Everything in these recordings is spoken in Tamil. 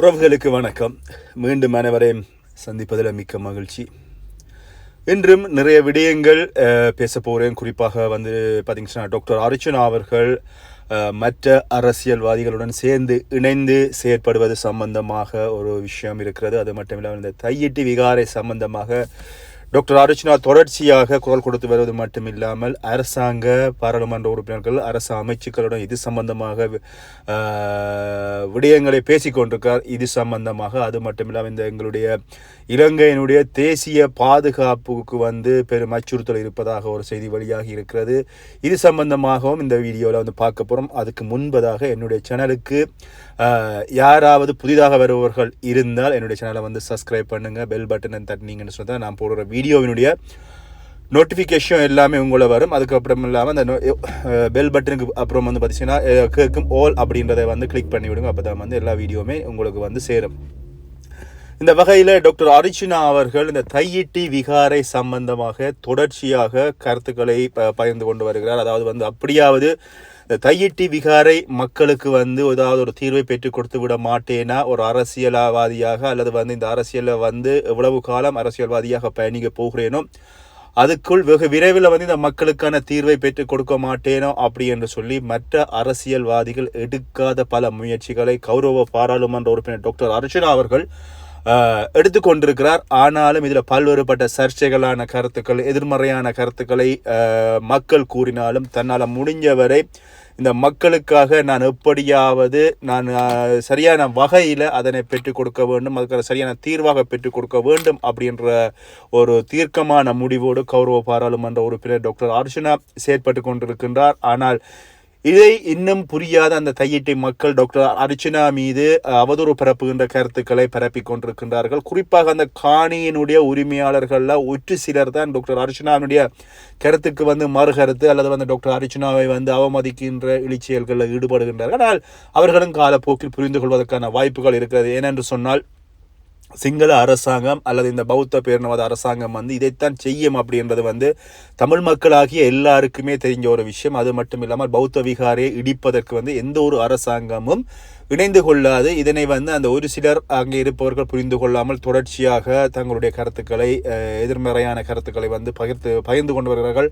உறவுகளுக்கு வணக்கம். மீண்டும் அனைவரையும் சந்திப்பதில் மிக்க மகிழ்ச்சி. இன்றும் நிறைய விடயங்கள் பேச போகிறேன் குறிப்பாக வந்து பார்த்தீங்கன்னா டாக்டர் அர்ச்சுனா அவர்கள் மற்ற அரசியல்வாதிகளுடன் சேர்ந்து இணைந்து செயற்படுவது சம்பந்தமாக ஒரு விஷயம் இருக்கிறது. அது மட்டும் இல்லாமல் இந்த தையிட்டு விகாரை சம்பந்தமாக டாக்டர் அர்ச்சனா தொடர்ச்சியாக குரல் கொடுத்து வருவது மட்டுமில்லாமல் அரசாங்க பாராளுமன்ற உறுப்பினர்கள் அரசு அமைச்சுக்களுடன் இது சம்பந்தமாக விடயங்களை பேசிக்கொண்டிருக்கார் இது சம்பந்தமாக அது மட்டுமில்லாமல் இந்த எங்களுடைய இலங்கையினுடைய தேசிய பாதுகாப்புக்கு வந்து பெரும் அச்சுறுத்தல் இருப்பதாக ஒரு செய்தி வழியாக இருக்கிறது. இது சம்பந்தமாகவும் இந்த வீடியோவில் வந்து பார்க்க போகிறோம் அதுக்கு முன்பதாக என்னுடைய சேனலுக்கு யாராவது புதிதாக வருபவர்கள் இருந்தால் என்னுடைய சேனலை வந்து சப்ஸ்கிரைப் பண்ணுங்கள் பெல் பட்டனை தட்டினீங்கன்னு சொன்னால் நான் போடுற வீடியோ வீடியோவினுடைய நோட்டிஃபிகேஷன் எல்லாமே உங்களை வரும். அதுக்கப்புறம் இல்லாமல் அந்த பெல் பட்டனுக்கு eh, eh, அப்புறம் வந்து பார்த்தீங்கன்னா eh, கேட்கும் ஆல் அப்படின்றத வந்து கிளிக் பண்ணி விடுங்க அப்போ தான் வந்து எல்லா வீடியோவுமே உங்களுக்கு வந்து சேரும். இந்த வகையில் டாக்டர் அரிச்சினா அவர்கள் இந்த தையிட்டி விகாரை சம்பந்தமாக தொடர்ச்சியாக கருத்துக்களை ப- பகிர்ந்து கொண்டு வருகிறார். அதாவது வந்து அப்படியாவது இந்த தையிட்டி விகாரை மக்களுக்கு வந்து ஏதாவது ஒரு தீர்வை பெற்றுக் கொடுத்து விட மாட்டேனா? ஒரு அரசியலவாதியாக அல்லது வந்து இந்த அரசியலில் வந்து எவ்வளவு காலம் அரசியல்வாதியாக பயணிக்க போகிறேனோ அதுக்குள் வெகு விரைவில் வந்து இந்த மக்களுக்கான தீர்வை பெற்றுக் கொடுக்க மாட்டேனோ அப்படி என்று சொல்லி மற்ற அரசியல்வாதிகள் எடுக்காத பல முயற்சிகளை கௌரவ பாராளுமன்ற உறுப்பினர் டாக்டர் அர்ஜுனா அவர்கள் எடுத்துக்கொண்டிருக்கிறார் ஆனாலும் இதில் பல்வேறுபட்ட சர்ச்சைகளான கருத்துக்கள் எதிர்மறையான கருத்துக்களை மக்கள் கூறினாலும் தன்னால் முடிஞ்சவரை இந்த மக்களுக்காக நான் எப்படியாவது நான் சரியான வகையில் அதனை பெற்றுக் கொடுக்க வேண்டும் அதுக்கு சரியான தீர்வாக பெற்றுக் கொடுக்க வேண்டும் அப்படின்ற ஒரு தீர்க்கமான முடிவோடு கௌரவ பாராளுமன்ற உறுப்பினர் டாக்டர் அர்ஜுனா செயற்பட்டு கொண்டிருக்கின்றார். ஆனால் இதை இன்னும் புரியாத அந்த தையிட்டை மக்கள் டாக்டர் அர்ச்சனா மீது அவதூறு பரப்புகின்ற கருத்துக்களை பரப்பிக் கொண்டிருக்கின்றார்கள். குறிப்பாக அந்த காணியினுடைய உரிமையாளர்களில் ஒற்று சிலர் தான் டாக்டர் அர்ச்சனாவினுடைய கருத்துக்கு வந்து மறுகருத்து அல்லது வந்து டாக்டர் அர்ச்சனாவை வந்து அவமதிக்கின்ற இழிச்செயல்களில் ஈடுபடுகின்றார்கள். ஆனால் அவர்களும் காலப்போக்கில் புரிந்து கொள்வதற்கான வாய்ப்புகள் இருக்கிறது. ஏனென்று சொன்னால் சிங்கள அரசாங்கம் அல்லது இந்த பௌத்த பேரினவாத அரசாங்கம் வந்து இதைத்தான் செய்யும் அப்படின்றது வந்து தமிழ் மக்களாகிய எல்லாருக்குமே தெரிஞ்ச ஒரு விஷயம். அது மட்டும் இல்லாமல் பௌத்த விகாரையை இடிப்பதற்கு வந்து எந்த ஒரு அரசாங்கமும் இணைந்து கொள்ளாது. இதனை வந்து அந்த ஒரு சிலர் அங்கே இருப்பவர்கள் புரிந்து கொள்ளாமல் தொடர்ச்சியாக தங்களுடைய கருத்துக்களை எதிர்மறையான கருத்துக்களை வந்து பகிர்ந்து பகிர்ந்து கொண்டு வருகிறார்கள்.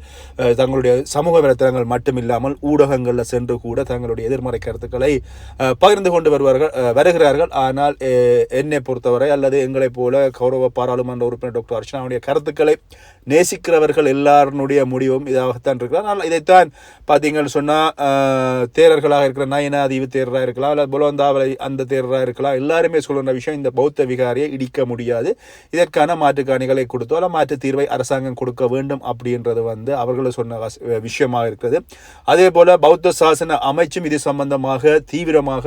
தங்களுடைய சமூக வலைத்தளங்கள் மட்டுமில்லாமல் ஊடகங்களில் சென்று கூட தங்களுடைய எதிர்மறை கருத்துக்களை பகிர்ந்து கொண்டு வருவார்கள் வருகிறார்கள். ஆனால் என்னை பொறுத்தவரை அல்லது எங்களைப் போல கௌரவ பாராளுமன்ற உறுப்பினர் டாக்டர் அர்ச்சனாவுடைய கருத்துக்களை நேசிக்கிறவர்கள் எல்லாருடைய முடிவும் இதாகத்தான் இருக்கிறார் ஆனால் இதைத்தான் பார்த்தீங்கன்னு சொன்னால் தேரர்களாக இருக்கிற நயனாதீவு தேரராக இருக்கலாம் அல்லது புலவந்தாவலை அந்த தேரராக இருக்கலாம் எல்லாருமே சொல்லுற விஷயம் இந்த பௌத்த விகாரியை இடிக்க முடியாது. இதற்கான மாற்றுக்காணிகளை கொடுத்தோ அல்ல மாற்று தீர்வை அரசாங்கம் கொடுக்க வேண்டும் அப்படின்றது வந்து அவர்கள் சொன்ன விஷயமாக இருக்கிறது. அதே போல பௌத்த சாசன அமைச்சும் இது சம்பந்தமாக தீவிரமாக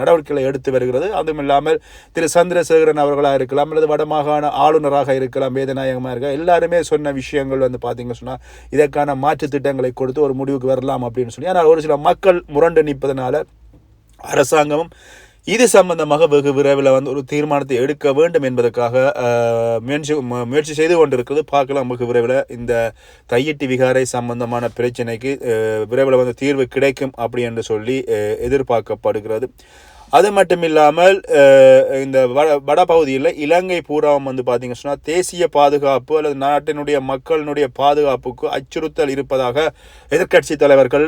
நடவடிக்கைகளை எடுத்து வருகிறது. அதுவும் இல்லாமல் திரு சந்திரசேகரன் அவர்களாக இருக்கலாம் அல்லது வடமாகாண ஆளுநராக இருக்கலாம் வேதநாயகமாக இருக்க எல்லாருமே சொன்ன விஷயங்கள் வந்து பார்த்தீங்க சொன்னால் இதற்கான மாற்று திட்டங்களை கொடுத்து ஒரு முடிவுக்கு வரலாம் அப்படின்னு சொல்லி. ஆனால் ஒரு சில மக்கள் முரண்டு நிற்பதனால அரசாங்கமும் இது சம்பந்தமாக வெகு விரைவில் வந்து ஒரு தீர்மானத்தை எடுக்க வேண்டும் என்பதற்காக முயற்சி முயற்சி செய்து கொண்டிருக்கிறது. பார்க்கலாம் வெகு விரைவில் இந்த தையிட்டி விகாரை சம்பந்தமான பிரச்சனைக்கு விரைவில் வந்து தீர்வு கிடைக்கும் அப்படி என்று சொல்லி எதிர்பார்க்கப்படுகிறது. அது மட்டும் இல்லாமல் இந்த வட வட பகுதியில் இலங்கை பூராவும் வந்து பார்த்திங்க சொன்னால் தேசிய பாதுகாப்பு அல்லது நாட்டினுடைய மக்களினுடைய பாதுகாப்புக்கு அச்சுறுத்தல் இருப்பதாக எதிர்க்கட்சி தலைவர்கள்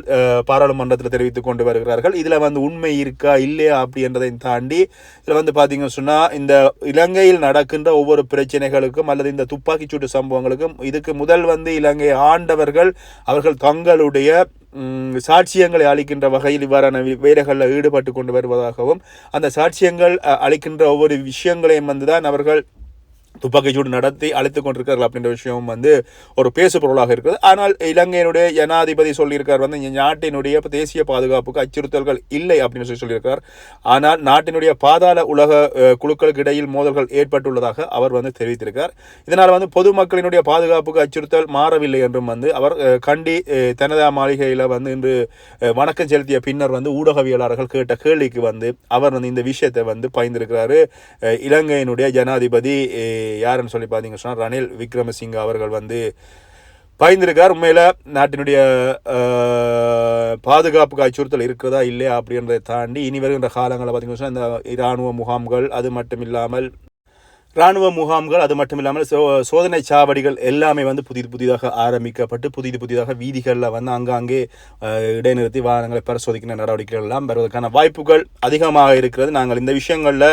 பாராளுமன்றத்தில் தெரிவித்து கொண்டு வருகிறார்கள். இதில் வந்து உண்மை இருக்கா இல்லையா அப்படின்றதை தாண்டி இதில் வந்து பார்த்திங்க சொன்னால் இந்த இலங்கையில் நடக்கின்ற ஒவ்வொரு பிரச்சனைகளுக்கும் அல்லது இந்த துப்பாக்கிச்சூட்டு சம்பவங்களுக்கும் இதுக்கு முதல் வந்து இலங்கை ஆண்டவர்கள் அவர்கள் தங்களுடைய சாட்சியங்களை அளிக்கின்ற வகையில் இவ்வாறான வேலைகளில் ஈடுபட்டு கொண்டு வருவதாகவும் அந்த சாட்சியங்கள் அளிக்கின்ற ஒவ்வொரு விஷயங்களையும் வந்து தான் அவர்கள் துப்பாக்கி சூடு நடத்தி அழைத்து கொண்டிருக்கார்கள் அப்படின்ற விஷயம் வந்து ஒரு பேசு பொருளாக இருக்குது ஆனால் இலங்கையினுடைய ஜனாதிபதி சொல்லியிருக்கார் வந்து நாட்டினுடைய தேசிய பாதுகாப்புக்கு அச்சுறுத்தல்கள் இல்லை அப்படின்னு சொல்லி சொல்லியிருக்கார். ஆனால் நாட்டினுடைய பாதாள உலக குழுக்களுக்கு இடையில் மோதல்கள் ஏற்பட்டுள்ளதாக அவர் வந்து தெரிவித்திருக்கார். இதனால் வந்து பொதுமக்களினுடைய பாதுகாப்புக்கு அச்சுறுத்தல் மாறவில்லை என்றும் வந்து அவர் கண்டி தனதா மாளிகையில் வந்து இன்று வணக்கம் செலுத்திய பின்னர் வந்து ஊடகவியலாளர்கள் கேட்ட கேள்விக்கு வந்து அவர் வந்து இந்த விஷயத்தை வந்து பயந்திருக்கிறாரு இலங்கையினுடைய ஜனாதிபதி யாருன்னு சொல்லி பார்த்தீங்கன்னா ரணில் விக்ரமசிங்க அவர்கள் வந்து பாய்ந்திருக்கார். உண்மையில் நாட்டினுடைய பாதுகாப்புக்கு அச்சுறுத்தல் இருக்கிறதா இல்லையா அப்படின்றதை தாண்டி இனி வருகின்ற காலங்களில் பார்த்தீங்கன்னா சொன்னா இந்த இராணுவ முகாம்கள் அது மட்டும் இல்லாமல் இராணுவ முகாம்கள் அது மட்டும் இல்லாமல் சோ சோதனை சாவடிகள் எல்லாமே வந்து புதிது புதிதாக ஆரம்பிக்கப்பட்டு புதிது புதிதாக வீதிகளில் வந்து அங்காங்கே இடைநிறுத்தி வாகனங்களை பரிசோதிக்கிற நடவடிக்கைகள் எல்லாம் வருவதற்கான வாய்ப்புகள் அதிகமாக இருக்கிறது. நாங்கள் இந்த விஷயங்களில்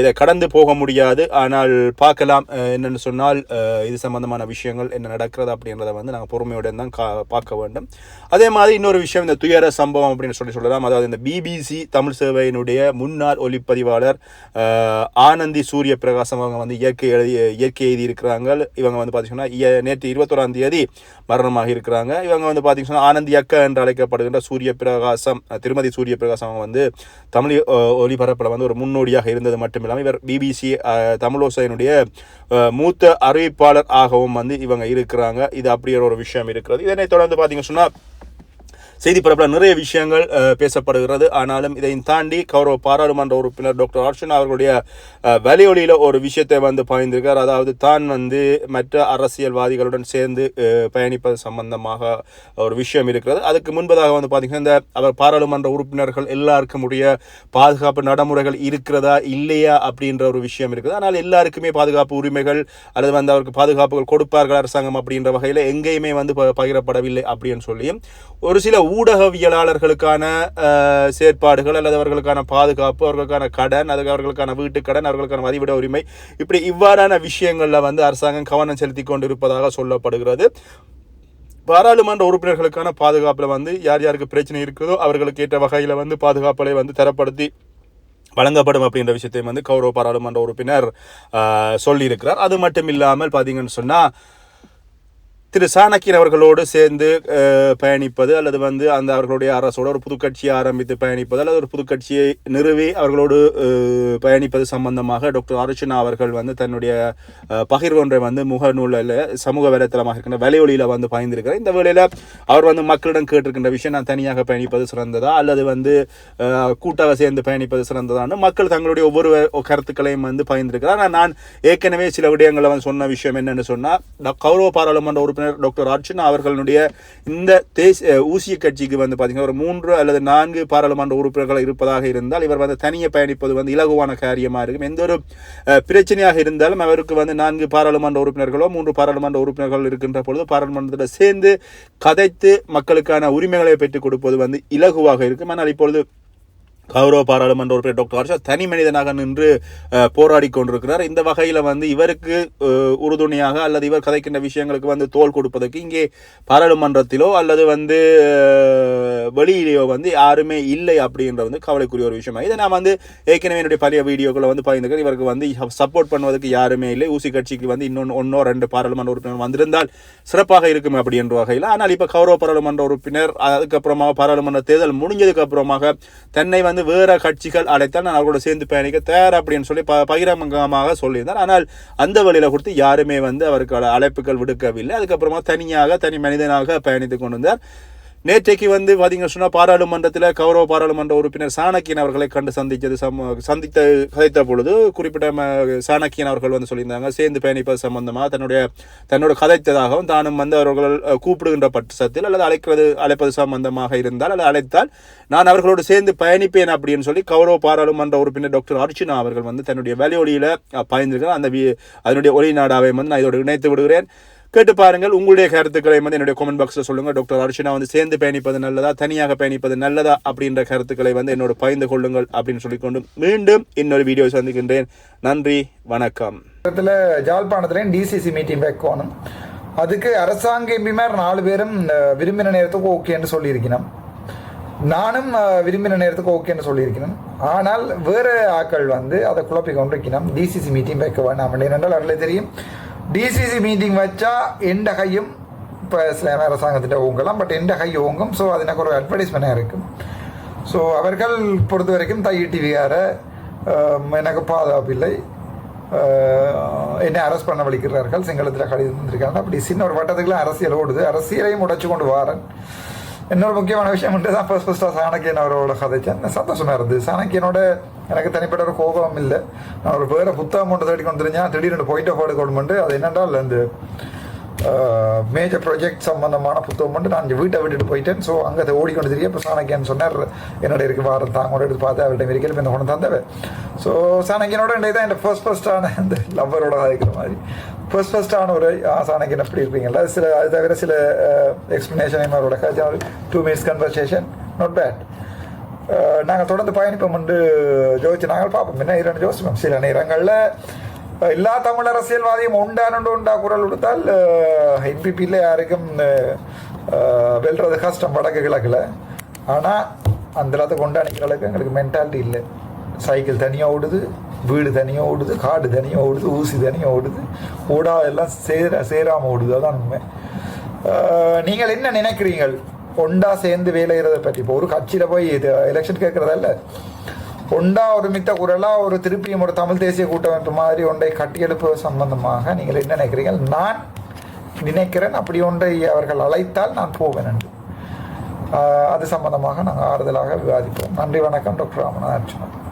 இதை கடந்து போக முடியாது. ஆனால் பார்க்கலாம் என்னென்னு சொன்னால் இது சம்பந்தமான விஷயங்கள் என்ன நடக்கிறது அப்படின்றத வந்து நாங்கள் பொறுமையுடன் தான் கா பார்க்க வேண்டும். அதே மாதிரி இன்னொரு விஷயம் இந்த துயர சம்பவம் அப்படின்னு சொல்லி சொல்லலாம். அதாவது இந்த பிபிசி தமிழ் சேவையினுடைய முன்னாள் ஒளிப்பதிவாளர் ஆனந்தி சூரிய பிரகாசம் அவங்க வந்து இயற்கை எழுதி இயற்கை எழுதி இருக்கிறாங்க. இவங்க வந்து பார்த்தீங்கன்னா நேற்று இருபத்தோராம் தேதி மரணமாக இருக்கிறாங்க. இவங்க வந்து பார்த்தீங்கன்னா ஆனந்தி அக்கா என்று அழைக்கப்படுகின்ற சூரிய பிரகாசம் திருமதி சூரிய பிரகாசம் அவங்க வந்து தமிழ் ஒளிபரப்பில் வந்து ஒரு முன்னோடியாக இருந்தது மட்டும் இல்லாமல் இவர் பிபிசி தமிழோசையினுடைய மூத்த அறிவிப்பாளர் ஆகவும் வந்து இவங்க இருக்கிறாங்க. இது அப்படிங்கிற ஒரு விஷயம் இருக்கிறது. இதனை தொடர்ந்து பார்த்தீங்கன்னு சொன்னால் செய்தி பரப்பில் நிறைய விஷயங்கள் பேசப்படுகிறது. ஆனாலும் இதை தாண்டி கௌரவ பாராளுமன்ற உறுப்பினர் டாக்டர் அர்ச்சனா அவர்களுடைய வலியொலியில் ஒரு விஷயத்தை வந்து பாய்ந்திருக்கார். அதாவது தான் வந்து மற்ற அரசியல்வாதிகளுடன் சேர்ந்து பயணிப்பது சம்பந்தமாக ஒரு விஷயம் இருக்கிறது. அதுக்கு முன்பதாக வந்து பார்த்தீங்கன்னா இந்த அவர் பாராளுமன்ற உறுப்பினர்கள் எல்லாருக்கும் உடைய பாதுகாப்பு நடைமுறைகள் இருக்கிறதா இல்லையா அப்படின்ற ஒரு விஷயம் இருக்குது. ஆனால் எல்லாருக்குமே பாதுகாப்பு உரிமைகள் அல்லது வந்து அவருக்கு பாதுகாப்புகள் கொடுப்பார்கள் அரசாங்கம் அப்படின்ற வகையில் எங்கேயுமே வந்து ப- பகிரப்படவில்லை அப்படின்னு சொல்லியும் ஒரு சில ஊடகவியலாளர்களுக்கான செயற்பாடுகள் அல்லது அவர்களுக்கான பாதுகாப்பு அவர்களுக்கான கடன் அது அவர்களுக்கான வீட்டு கடன் அவர்களுக்கான வதிவிட உரிமை இப்படி இவ்வாறான விஷயங்களில் வந்து அரசாங்கம் கவனம் செலுத்தி கொண்டிருப்பதாக சொல்லப்படுகிறது. பாராளுமன்ற உறுப்பினர்களுக்கான பாதுகாப்பில் வந்து யார் யாருக்கு பிரச்சனை இருக்குதோ அவர்களுக்கு ஏற்ற வகையில் வந்து பாதுகாப்புகளை வந்து தரப்படுத்தி வழங்கப்படும் அப்படின்ற விஷயத்தையும் வந்து கௌரவ பாராளுமன்ற உறுப்பினர் சொல்லியிருக்கிறார். அது மட்டும் இல்லாமல் பார்த்தீங்கன்னு சொன்னால் திரு சாணக்கியன் அவர்களோடு சேர்ந்து பயணிப்பது அல்லது வந்து அந்த அவர்களுடைய அரசோட ஒரு புது கட்சியை ஆரம்பித்து பயணிப்பது அல்லது ஒரு புது கட்சியை நிறுவி அவர்களோடு பயணிப்பது சம்பந்தமாக டாக்டர் அர்ச்சனா அவர்கள் வந்து தன்னுடைய பகிர்வு ஒன்றை வந்து முகநூலில் சமூக வலைத்தளமாக இருக்கின்ற வலையொலியில் வந்து பயந்திருக்கிறார். இந்த வேளையில் அவர் வந்து மக்களிடம் கேட்டிருக்கின்ற விஷயம் நான் தனியாக பயணிப்பது சிறந்ததா அல்லது வந்து கூட்டாக சேர்ந்து பயணிப்பது சிறந்ததான்னு மக்கள் தங்களுடைய ஒவ்வொரு கருத்துக்களையும் வந்து பயந்திருக்கிறார். ஆனால் நான் ஏற்கனவே சில விடயங்களை வந்து சொன்ன விஷயம் என்னென்னு சொன்னால் கௌரவ பாராளுமன்ற உறுப்பினர் டாக்டர் அர்ச்சனா அவர்களுடைய இந்த தேசிய ஊசிய கட்சிக்கு வந்து பார்த்தீங்கன்னா ஒரு மூன்று அல்லது நான்கு பாராளுமன்ற உறுப்பினர்கள் இருப்பதாக இருந்தால் இவர் வந்து தனியே பயணிப்பது வந்து இலகுவான காரியமாக இருக்கும். எந்த ஒரு பிரச்சனையாக இருந்தாலும் அவருக்கு வந்து நான்கு பாராளுமன்ற உறுப்பினர்களோ மூன்று பாராளுமன்ற உறுப்பினர்கள் இருக்கின்ற பொழுது பாராளுமன்றத்தில் சேர்ந்து கதைத்து மக்களுக்கான உரிமைகளை பெற்றுக் கொடுப்பது வந்து இலகுவாக இருக்கும். ஆனால் இப்பொழுது கௌரவ பாராளுமன்ற உறுப்பினர் டாக்டர் ஹர்ஷா தனி மனிதனாக நின்று போராடி கொண்டிருக்கிறார். இந்த வகையில் வந்து இவருக்கு உறுதுணையாக அல்லது இவர் கதைக்கின்ற விஷயங்களுக்கு வந்து தோல் கொடுப்பதற்கு இங்கே பாராளுமன்றத்திலோ அல்லது வந்து வெளியிலேயோ வந்து யாருமே இல்லை அப்படின்ற வந்து கவலைக்குரிய ஒரு விஷயம். இதை நான் வந்து ஏற்கனவே என்னுடைய பழைய வீடியோக்களை வந்து பகிர்ந்துக்கிறேன். இவருக்கு வந்து சப்போர்ட் பண்ணுவதற்கு யாருமே இல்லை. ஊசி கட்சிக்கு வந்து இன்னொன்று ஒன்றோ ரெண்டு பாராளுமன்ற உறுப்பினர் வந்திருந்தால் சிறப்பாக இருக்கும் அப்படின்ற வகையில். ஆனால் இப்போ கௌரவ பாராளுமன்ற உறுப்பினர் அதுக்கப்புறமாக பாராளுமன்ற தேர்தல் முடிஞ்சதுக்கு அப்புறமாக தன்னை வந்து வேறு கட்சிகள் அழைத்தால் நான் அவர்களோட சேர்ந்து பயணிக்க தயார் அப்படின்னு சொல்லி ப பகிரங்கமாக சொல்லியிருந்தார். ஆனால் அந்த வழியில் கொடுத்து யாருமே வந்து அவருக்கு அழைப்புகள் விடுக்கவில்லை. அதுக்கப்புறமா தனியாக தனி மனிதனாக பயணித்து கொண்டிருந்தார். நேற்றைக்கு வந்து பார்த்தீங்கன்னு சொன்னால் பாராளுமன்றத்தில் கௌரவ பாராளுமன்ற உறுப்பினர் சாணக்கியன் அவர்களை கண்டு சந்தித்தது சம் சந்தித்த சந்தித்த பொழுது குறிப்பிட்ட சாணக்கியன் அவர்கள் வந்து சொல்லியிருந்தாங்க சேர்ந்து பயணிப்பது சம்பந்தமாக தன்னுடைய தன்னோட கதைத்ததாகவும் தானும் வந்து அவர்கள் கூப்பிடுகின்ற பட்சத்தில் அல்லது அழைக்கிறது அழைப்பது சம்பந்தமாக இருந்தால் அல்லது அழைத்தால் நான் அவர்களோடு சேர்ந்து பயணிப்பேன் அப்படின்னு சொல்லி கௌரவ பாராளுமன்ற உறுப்பினர் டாக்டர் அர்ச்சனா அவர்கள் வந்து தன்னுடைய வேலையொலியில் பயந்துருக்கிறார். அந்த வி- அதனுடைய ஒளி நாடாவை வந்து நான் இதோடு இணைத்து விடுகிறேன். கேட்டு பாருங்கள். உங்களுடைய கருத்துக்களை வந்து என்னுடைய கமெண்ட் பாக்ஸில் சொல்லுங்கள் டாக்டர் அர்ச்சனா வந்து சேர்ந்து பயணிப்பது நல்லதா? தனியாக பயணிப்பது நல்லதா? அப்படின்ற கருத்துக்களை வந்து என்னோட பகிர்ந்து கொள்ளுங்கள் அப்படின்னு சொல்லிக்கொண்டு மீண்டும் இன்னொரு வீடியோ சந்திக்கின்றேன். நன்றி வணக்கம். இடத்துல ஜாழ்ப்பாணத்துலேயும் டிசிசி மீட்டிங் வைக்கணும். அதுக்கு அரசாங்க எம்பிமார் நாலு பேரும் விரும்பின நேரத்துக்கு ஓகேன்னு சொல்லியிருக்கணும். நானும் விரும்பின நேரத்துக்கு ஓகேன்னு சொல்லியிருக்கணும். ஆனால் வேறு ஆட்கள் வந்து அதை குழப்பி கொண்டிருக்கணும். டிசிசி மீட்டிங் வைக்க வேண்டாம் என்றால் அவர்களே தெரியும் டிசிசி மீட்டிங் வச்சா எந்த கையும் இப்போ சில அரசாங்கத்திட்ட ஓங்கலாம் பட் எந்த கை ஓங்கும் ஸோ அது எனக்கு ஒரு அட்வர்டைஸ்மெண்ட்டாக இருக்கும். ஸோ அவர்கள் பொறுத்த வரைக்கும் தை டிவியார எனக்கு பாதுகாப்பில்லை. என்னை அரெஸ்ட் பண்ண வலிக்கிறார்கள் சிங்களத்தில் கடிதம் வந்திருக்காங்க அப்படி சின்ன ஒரு வட்டத்துக்குலாம் அரசியல் ஓடுது. அரசியலையும் உடைச்சு கொண்டு வாரன். இன்னொரு முக்கியமான விஷயம் மட்டும் தான் ஃபர்ஸ்ட் ஃபர்ஸ்ட்டாக சாணக்கியன் அவரோட கதைச்சேன். சந்தோஷமா இருந்தது. சாணக்கியனோட எனக்கு தனிப்பட்ட ஒரு கோபம் இல்லை. நான் ஒரு வேறு புத்தகம் ஒன்று தேடி கொண்டு தெரிஞ்சா திடீர்னு பாயிண்ட் ஆஃப் ஆர்டர் கொண்டு அது என்னென்றால் அந்த மேஜர் ப்ராஜெக்ட் சம்பந்தமான புத்தகம் வந்து நான் வீட்டை விட்டுட்டு போயிட்டேன். ஸோ அங்கே அதை ஓடிக்கொண்டு தெரிய இப்போ சாணக்கியன் சொன்னார் என்னோட இருக்கு வாரம் தாங்க எடுத்து பார்த்து அவர்கிட்ட இருக்கிற இப்போ கொண்டு தந்தவன் ஸோ சாணக்கியனோட இன்றைய தான் என் ஃபர்ஸ்ட் ஃபர்ஸ்டான இந்த லவ்வரோட இருக்கிற மாதிரி. ஃபர்ஸ்ட் ஃபர்ஸ்டான ஒரு சாணக்கியன் எப்படி இருப்பீங்களா சில அது தவிர சில எக்ஸ்ப்ளனேஷன் அவரோட two minutes conversation not bad நாங்கள் தொடர்ந்து பயணிப்போம் என்று ஜோதிச்சு நாங்கள் பார்ப்போம். என்ன இரண்டு ஜோசிப்போம்? சில நேரங்களில் எல்லா தமிழ் அரசியல்வாதியும் உண்டானு உண்டா குரல் கொடுத்தால் எம்பிபியில் யாருக்கும் வெல்றது கஷ்டம் வடக்கு கிழக்கில். ஆனால் அந்த இடத்துக்கு கொண்டாடிக்கிற அளவுக்கு எங்களுக்கு மென்டாலிட்டி இல்லை. சைக்கிள் தனியாக ஓடுது வீடு தனியாக ஓடுது காடு தனியாக ஓடுது ஊசி தனியாக ஓடுது ஓடா எல்லாம் சேர சேராமல் ஓடுது. அதான் உண்மை. நீங்கள் என்ன நினைக்கிறீங்கள் ஒண்டா சேர்ந்து வேலைகிறத பற்றி இப்போ ஒரு கட்சியில் போய் இது எலெக்ஷன் கேட்குறதல்ல. ஒண்டா ஒரு மித்த ஒரு திருப்பியும் ஒரு தமிழ் தேசிய கூட்டமைப்பு மாதிரி ஒன்றை கட்டியெழுப்பு சம்பந்தமாக நீங்கள் என்ன நினைக்கிறீர்கள்? நான் நினைக்கிறேன் அப்படி ஒன்றை அவர்கள் அழைத்தால் நான் போவேன் என்று. அது சம்பந்தமாக நாங்கள் ஆறுதலாக விவாதிப்போம். நன்றி வணக்கம் டாக்டர் ராமநாதன்